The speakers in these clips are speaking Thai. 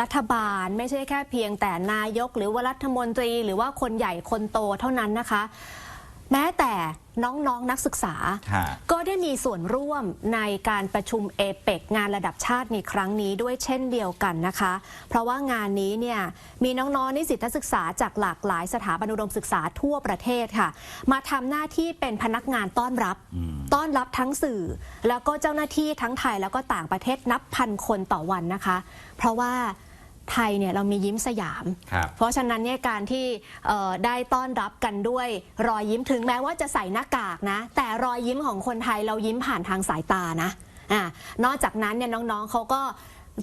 รัฐบาลไม่ใช่แค่เพียงแต่นายก หรือว่ารัฐมนตรี หรือว่าคนใหญ่คนโตเท่านั้นนะคะ แม้แต่น้องๆนนักศึกษา ฮะ ก็ได้มีส่วนร่วมในการประชุมเอเปกงานระดับชาติในครั้งนี้ด้วยเช่นเดียวกันนะคะ เพราะว่างานนี้เนี่ยมีน้องๆนิสิตนักศึกษาจากหลากหลายสถาบันอุดมศึกษาทั่วประเทศค่ะ มาทำหน้าที่เป็นพนักงานต้อนรับ ต้อนรับทั้งสื่อ แล้วก็เจ้าหน้าที่ทั้งไทยแล้วก็ต่างประเทศนับพันคนต่อวันนะคะ เพราะว่าไทยเนี่ยเรามียิ้มสยามครับเพราะฉะนั้นเนี่ยการที่เอ่อได้ต้อนรับกันด้วยรอยยิ้มถึงแม้ว่าจะใส่หน้ากากนะ แต่รอยยิ้มของคนไทยเรายิ้มผ่านทางสายตานะอ่านอกจากนั้นเนี่ยน้องๆเขาก็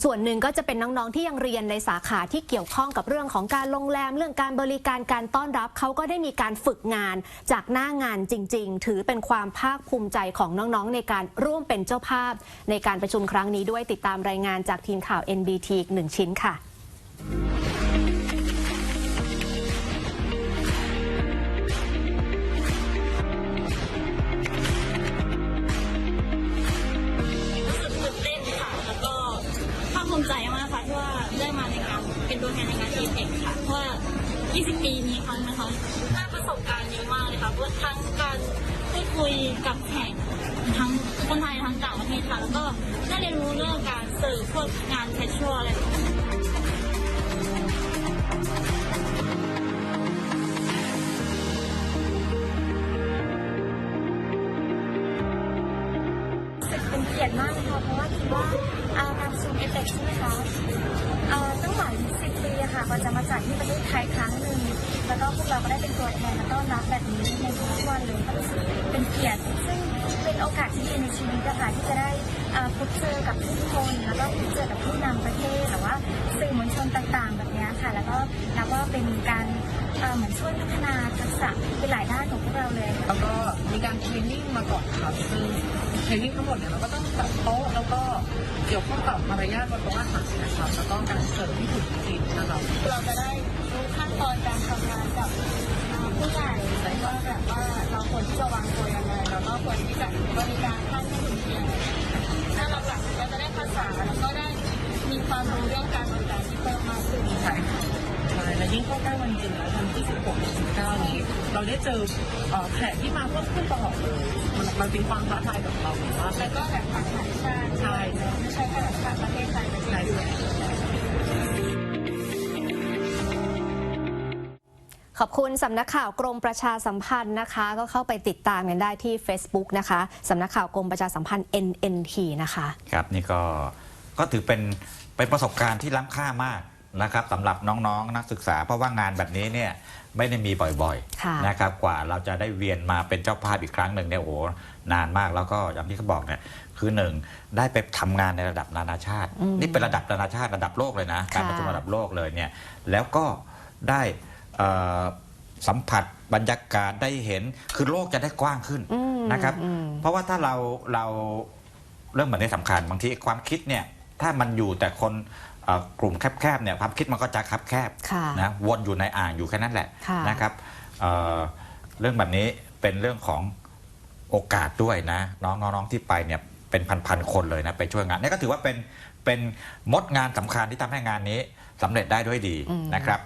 ส่วนหนึ่งก็จะเป็นน้องๆที่ยังเรียนในสาขาที่เกี่ยวข้องกับเรื่องของการโรงแรม เรื่องการบริการการต้อนรับเขาก็ได้มีการฝึกงานจากหน้างานจริง ๆ ถือเป็นความภาคภูมิใจของน้องๆ ในการร่วมเป็นเจ้าภาพ ในการประชุมครั้งนี้ด้วยติดตามรายงานจากทีมข่าว NBT อีกหนึ่งชิ้นค่ะ ทีเอกค่ะเพราะว่า 20 ปีมีครั้งนะคะได้ประสบการณ์เยอะมากเลยค่ะว่าทั้งการพูดคุยกับแขกทั้งคนไทยทั้งต่างประเทศค่ะ แล้วก็ได้เรียนรู้เรื่องการเสิร์ฟพวกงานแคชชวลอะไร กียรติมากเลยค่ะเพราะว่าคิดว่าอาการประชุมเอเปกใช่ไหมคะตั้งหลายสิบปีค่ะกว่าจะมาจัดที่ประเทศไทยครั้งหนึ่งแล้วก็พวกเราก็ได้เป็นตัวแทนและต้อนรับแบบนี้ในทุกๆวันเลยก็รู้สึกเป็นเกียรติซึ่งเป็นโอกาสที่ดีในชีวิตอะค่ะที่จะได้พบเจอกับผู้คนแล้วก็พบเจอกับผู้นำประเทศหรือว่าสื่อมวลชนต่างๆ แบบนี้ค่ะ แล้วก็นับว่าเป็นการเอ่อเหมือนช่วยพัฒนาทักษะเป็นหลายด้านของ รเทรนนิ่งมาก่อนครับซึ่งเทรนนิ่งทั้งหมดเนี่ยเราก็ต้องจัดโต๊ะแล้วก็เกี่ยวข้องกับมารยาทบนโต๊ะอาหารนะครับแล้วก็การเสิร์ฟที่ถูกจริงนะครับเราจะได้รู้ขั้นตอนการทำงานกับผู้ใหญ่แล้วก็แบบว่าเราควรที่จะวางตัวยังไงแล้วก็ควรที่จะบริการท่านให้ถึงที่ยังไงถ้าหลักๆเราจะได้ภาษาแล้วก็ได้มีความรู้เรื่องการบริการที่เพิ่มมากขึ้นใช่ ยิ่งเข้าใกล้วันจริงแล้ววันที่ 16ถึง19 นี้ เราได้เจอแขกที่มาเพิ่มขึ้นตลอดเลยมันมันเป็นความท้าทายกับเราเห็นว่าแล้วก็แบบต่างชาติใช่ไม่ใช่แค่แบบต่างประเทศไทยประเทศใช่อื่นขอบคุณสำนักข่าวกรมประชาสัมพันธ์นะคะ ก็เข้าไปติดตามกันได้ที่ Facebook นะคะสำนักข่าวกรมประชาสัมพันธ์ NNT นะคะ ครับ นี่ก็ก็ถือเป็นเป็นประสบการณ์ที่ล้ำค่ามาก นะครับสำหรับน้องๆ นักศึกษา เพราะว่างานแบบนี้เนี่ยไม่ได้มีบ่อยค่ะ ๆนะครับกว่าเราจะได้เวียนมาเป็นเจ้าภาพอีกครั้งหนึ่งเนี่ยโอ้โหนานมากแล้วก็อย่างที่เขาบอกเนี่ยคือหนึ่งได้ไปทำงานในระดับนานาชาติ อืมนี่เป็นระดับนานาชาติระดับโลกเลยนะการค่ะประชุมระดับโลกเลยเนี่ยแล้วก็ได้เอ่อสัมผัสบรรยากาศได้เห็นคือโลกจะได้กว้างขึ้น อืมนะครับ อืม เพราะว่าถ้าเราเราเรื่องแบบนี้สำคัญบางทีความคิดเนี่ย ถ้ามันอยู่แต่คนเอ่อกลุ่มแคบๆเนี่ยความคิดมันก็จะคับแคบค่ะนะวนอยู่ในอ่างอยู่แค่นั้นแหละค่ะนะครับเอ่อเรื่องแบบนี้เป็นเรื่องของโอกาสด้วยนะน้องน้องๆที่ไปเนี่ยเป็นพันๆคนเลยนะไปช่วยงานนี่ก็ถือว่าเป็นเป็นมดงานสำคัญที่ทำให้งานนี้สำเร็จได้ด้วยดีอืมนะครับ